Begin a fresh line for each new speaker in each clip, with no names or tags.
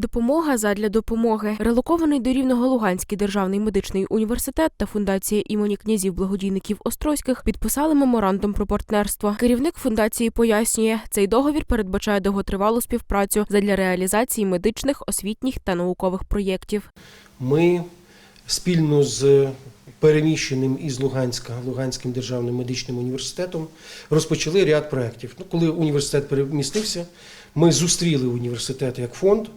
Допомога задля допомоги. Релокований до Рівного Луганський державний медичний університет та фундація імені князів благодійників Острозьких підписали меморандум про партнерство. Керівник фундації пояснює, цей договір передбачає довготривалу співпрацю задля реалізації медичних, освітніх та наукових проєктів.
Ми спільно з переміщеним із Луганська Луганським державним медичним університетом розпочали ряд проєктів. Ну, коли університет перемістився, ми зустріли університет як фонд,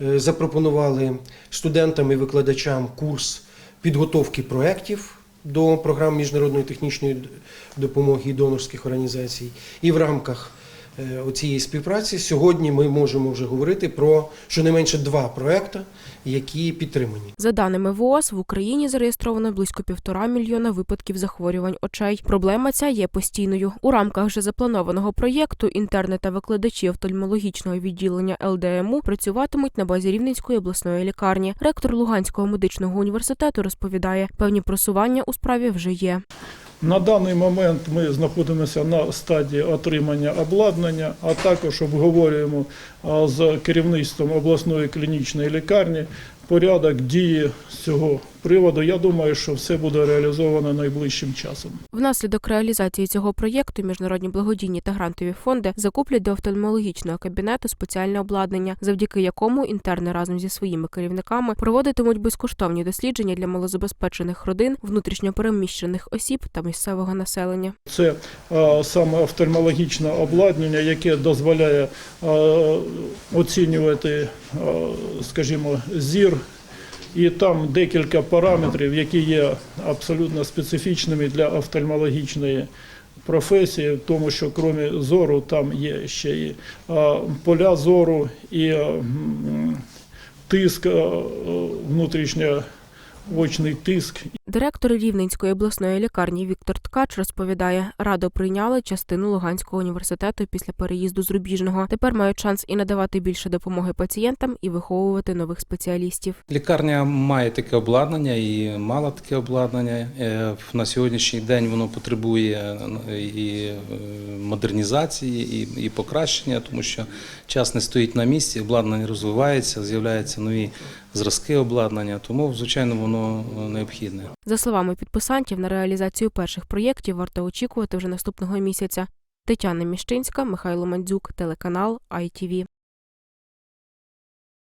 запропонували студентам і викладачам курс підготовки проєктів до програм міжнародної технічної допомоги донорських організацій. І в рамках е, цієї співпраці сьогодні ми можемо вже говорити про щонайменше два проекти, які підтримані.
За даними ВООЗ, в Україні зареєстровано близько півтора мільйона випадків захворювань очей. Проблема ця є постійною. У рамках вже запланованого проєкту інтерни та викладачі офтальмологічного відділення ЛДМУ працюватимуть на базі Рівненської обласної лікарні. Ректор Луганського медичного університету розповідає, певні просування у справі вже є.
На даний момент ми знаходимося на стадії отримання обладнання, а також обговорюємо з керівництвом обласної клінічної лікарні порядок дії цього приводу. Я думаю, що все буде реалізовано найближчим часом.
Внаслідок реалізації цього проєкту міжнародні благодійні та грантові фонди закуплять до офтальмологічного кабінету спеціальне обладнання, завдяки якому інтерни разом зі своїми керівниками проводитимуть безкоштовні дослідження для малозабезпечених родин, внутрішньопереміщених осіб та місцевого населення.
Це а, саме офтальмологічне обладнання, яке дозволяє а, оцінювати, а, скажімо, зір. І там декілька параметрів, які є абсолютно специфічними для офтальмологічної професії, тому що крім зору, там є ще і поля зору, і тиск, а, внутрішньоочний тиск
Директор Рівненської обласної лікарні Віктор Ткач розповідає, радо прийняли частину Луганського університету після переїзду з Рубіжного. Тепер мають шанс і надавати більше допомоги пацієнтам, і виховувати нових спеціалістів.
Лікарня має таке обладнання і мала таке обладнання. Е, На сьогоднішній день воно потребує е, і е, модернізації, і, і покращення, тому що час не стоїть на місці, обладнання розвивається, з'являються нові зразки обладнання, тому, звичайно, воно необхідне.
За словами підписантів, на реалізацію перших проєктів варто очікувати вже наступного місяця. Тетяна Міщинська, Михайло Мандзюк, телеканал ITV.